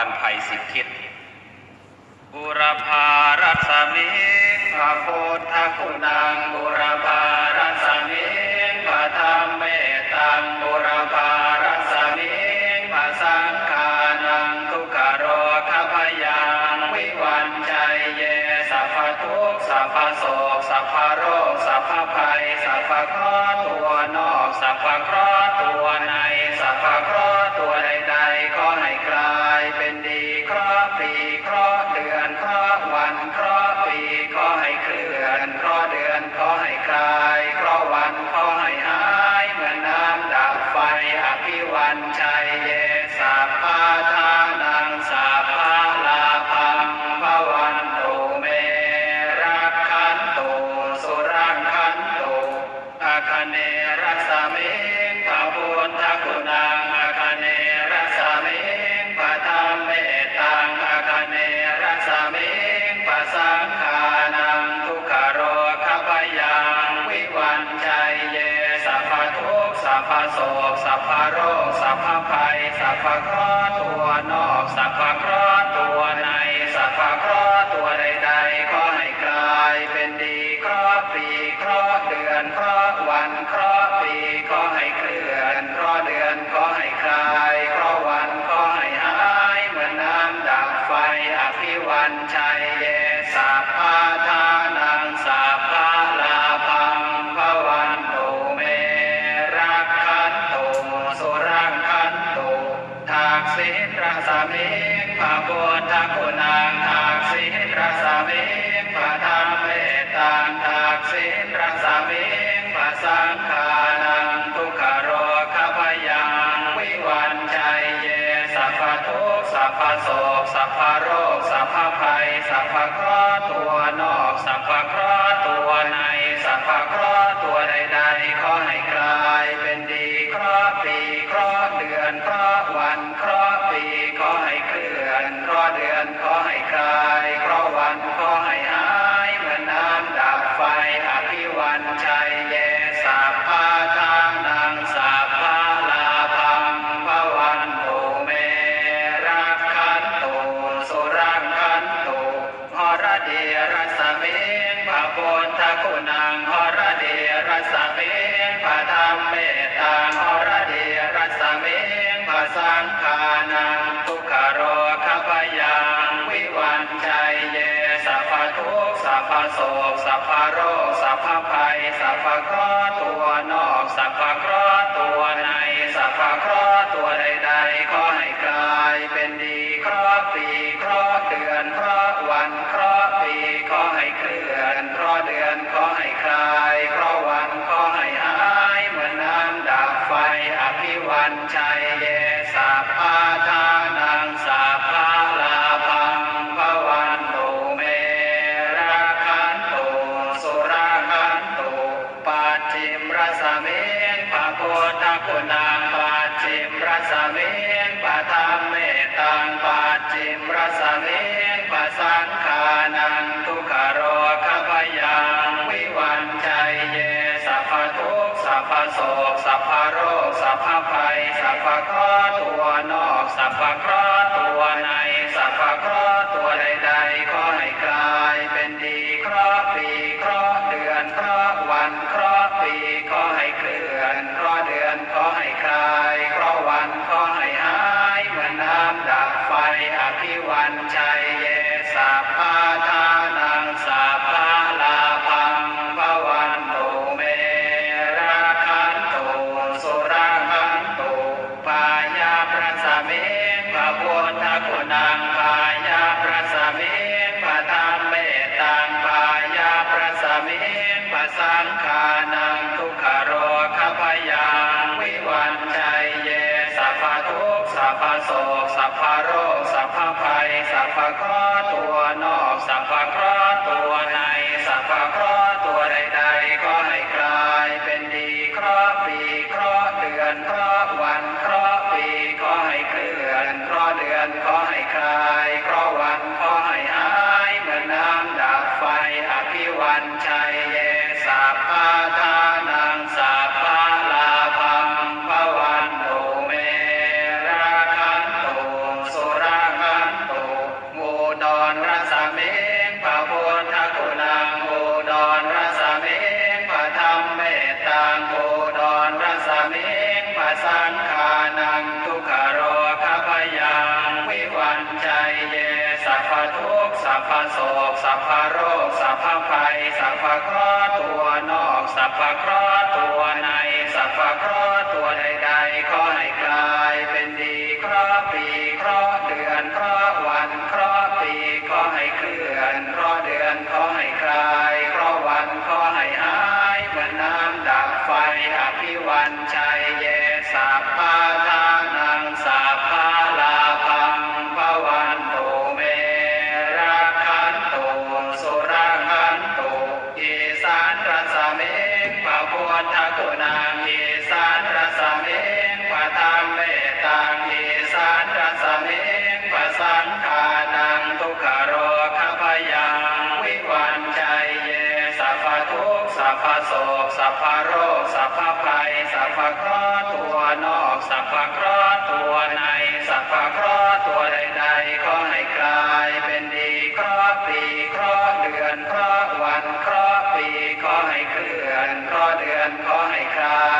ันภัยสิบทิศบุรพารัศมีพระโพธคุณังบุรพารัศมีพระธรรมเมตังบุรพารัศมีพระสังฆานังทุกขโรคพยานวิวันใจเยสัพพทุกสัพพโสกสัพพโรคสัพพภัยสัพพข้อตัวนอกสัพพคร วันชัยเย โศกสัพพโรคสัพพภัยสัพพเคราะห์ตัวนอกสัพพเคราะห์ตัวในสัพพเคราะห์ตัวใดๆขอให้กลายเป็นดีเคราะห์ปีเคราะห์เดือนเคราะห์วันเคราะห์ปีขอให้เคลื่อนเคราะห์เดือนขอให้คลาย พะคราะห์ตัวนอกสัพพะคราะ เคราะเดือนเคราะวันเคราะห์ปีขอให้เคลื่อนเคราะเดือนขอให้คลาย พะเคราะห์ตัวนอกสัพพะเคราะห์ตัวในสัพพะเคราะห์ตัวใดๆขอให สัพพะภายสัพพะครอตัวนอกสัพพะครอตัวในสัพพะครอตัวใดๆขอให้กลายเป็นดีครอปีครอะเดือนครอะวันครอะปีขอให้เคลื่อนครอะเดือนขอให้คลาย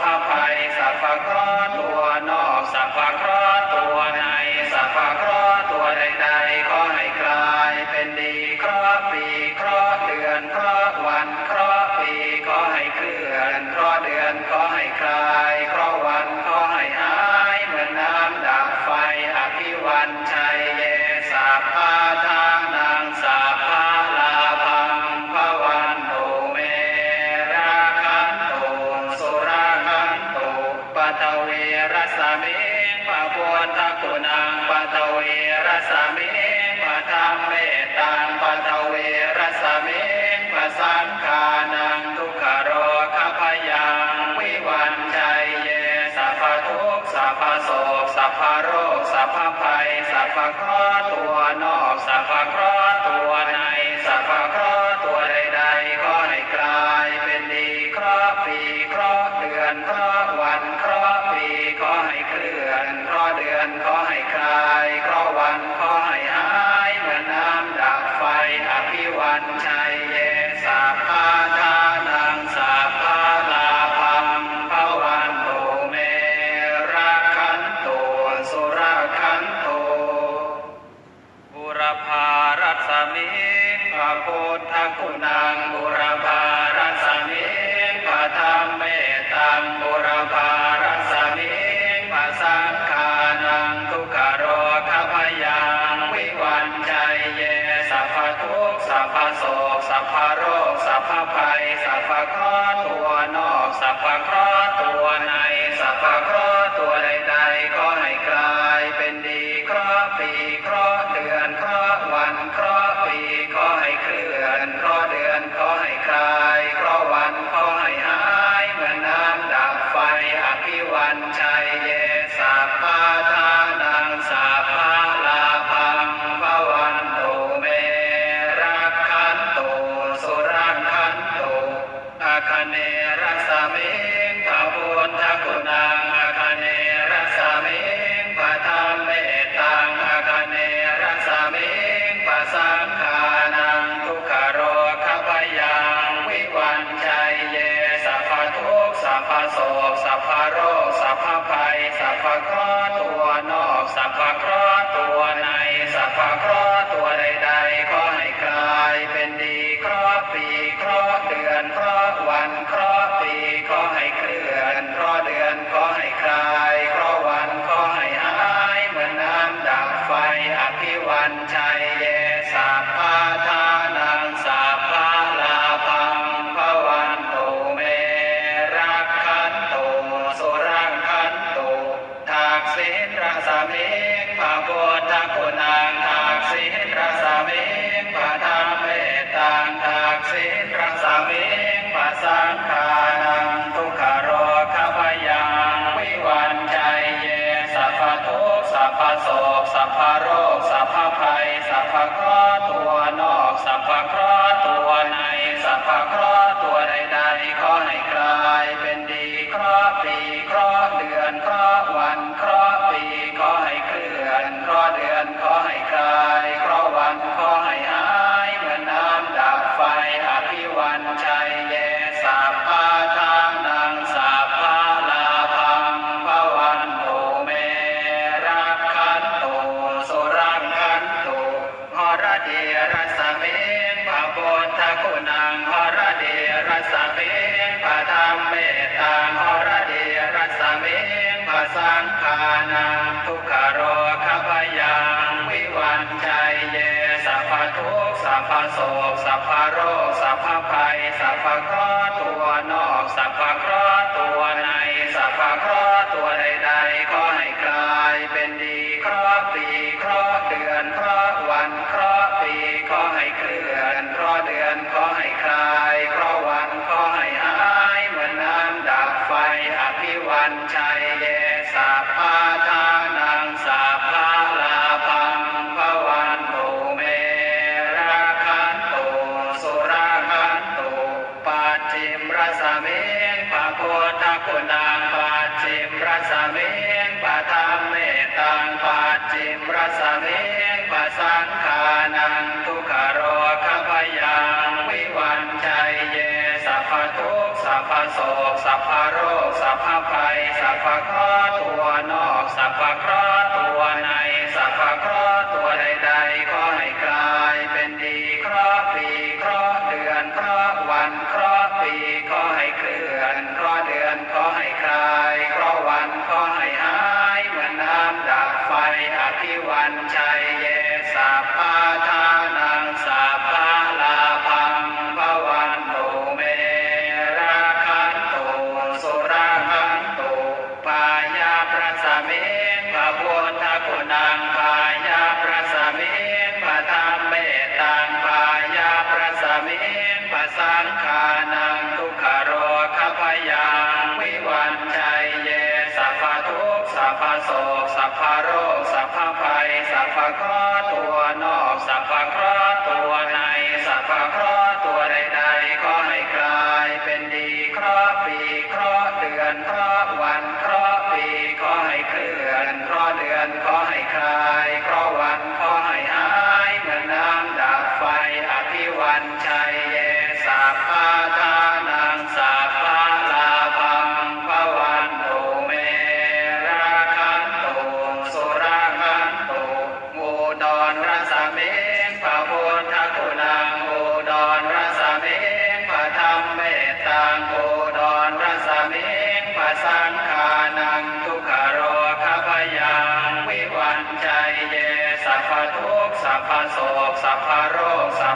พระภัยสาฟากร ภะคระหตัวนอกสัมพุทธัสสะ พพะโรคสัพพภัยสัพพะข้อตัวนอกสัพพะครอ فقالوا เสตรสเมปัสสังขา Bhagavad พุทธคุณังปัจจิมรสเมงปะธรรมเมตังปัจจิมรสเมงปะสังขานังทุกขโรคพยังวิวันใจเยสัพพทุกสัพพโสสัพพโรคสัพพภัยสัพพคราตัว นอกสัพพครา บัวนากุนาง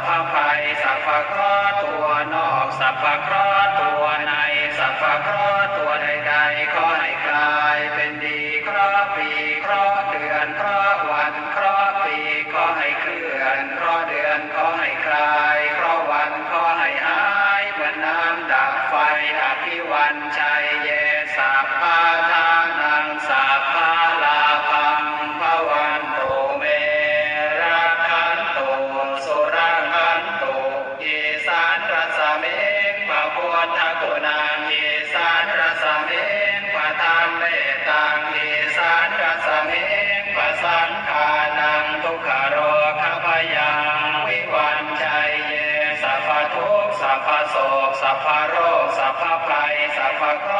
พภัยสัพพะคราตัวนอก สัพพะคราตัวใน สัพพะคราตัว পাকা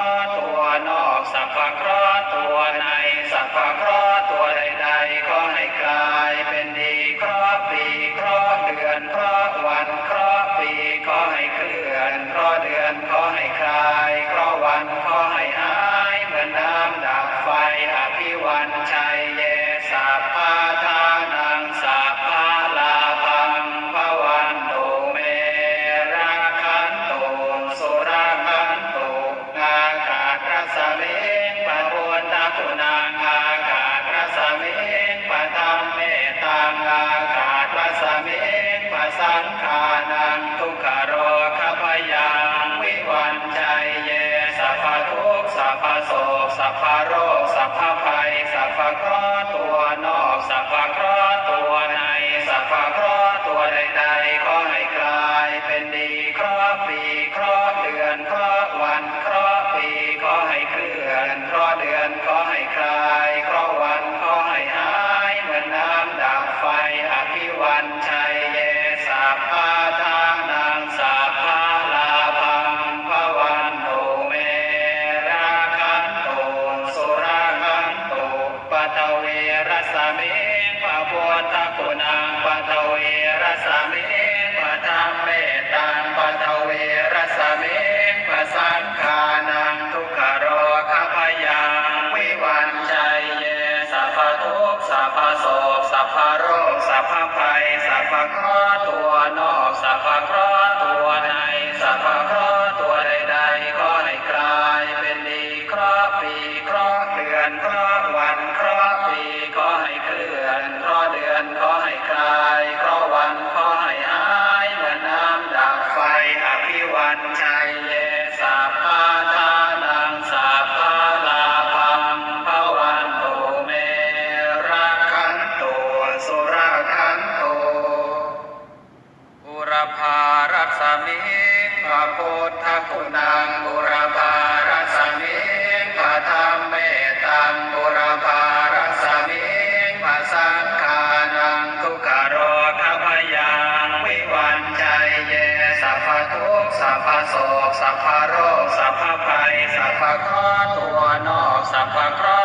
ะเคราะห์ตัวนอกสัพพะเคราะห์ตัวในสัพพะเคราะห์ตัวใดๆก็ให้กลายเป็นดีเคราะห์ปีเคราะห์เดือนเคราะห์วันเคราะห์ปีก็ให้เคลื่อนเคราะห์เดือนก็ให้คลายเคราะห์วันก็ให้หายมือน้ำดับไฟอภิวันชัยเยสั one. พระคะวะตอะระหสัมมาสัมพุทธัส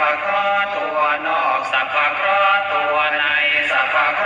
สัพพะคราตัวนอกสัพพะคราตัวในสัพพะคระ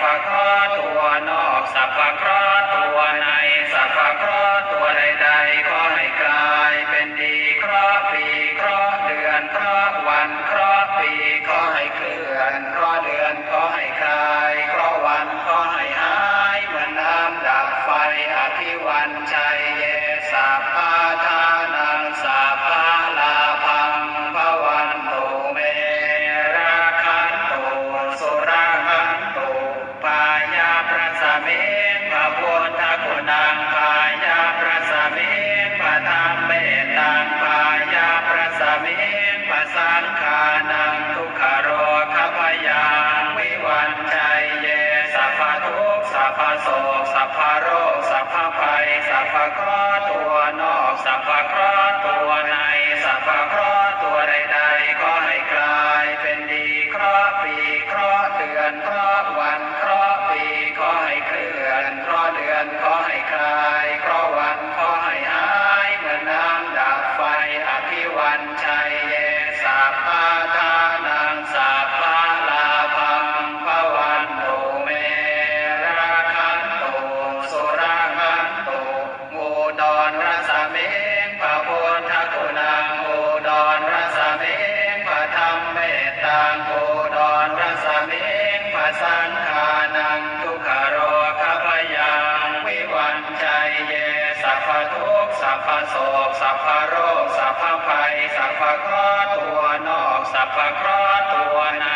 พะคะตัว นอกสัพพะครตัว พะโคตัวนอกสัพพะ สัพพะโศกสัพพะโรคสัพพะภัยสัพพเคราะห์ตัวนอกสัพพเคราะห์ตัวใน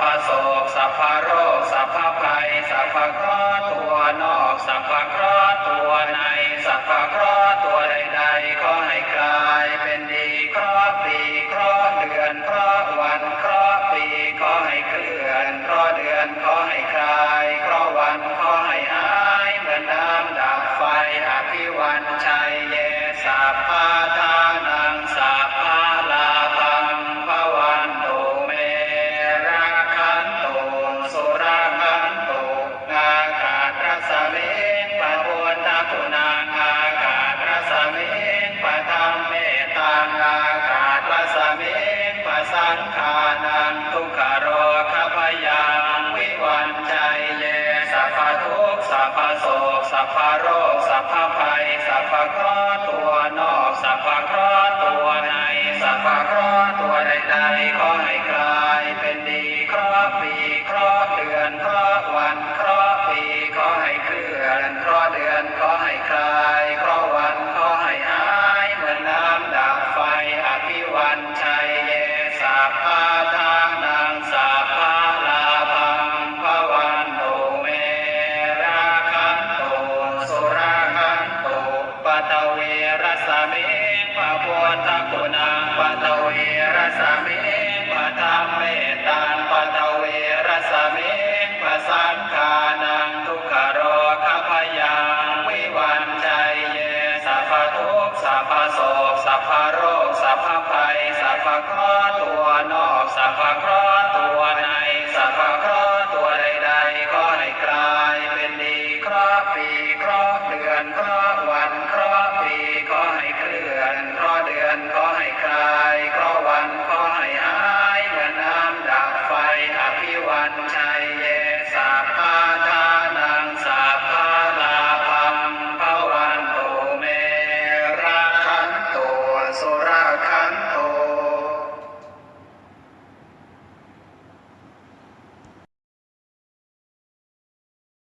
พโศกสัพพโรคสัพพภัยสัพพเคราะห์ตัวนอกสัพพเคราะห์ตัวในสัพพเคราะห์ตัวใด พาโรคสัพพภัยสัพพครอตัวนอกสัพพครอตัวในสัพพครอตัวใดๆก็ ภะคระหตัวนอกสัมพุทธัสะ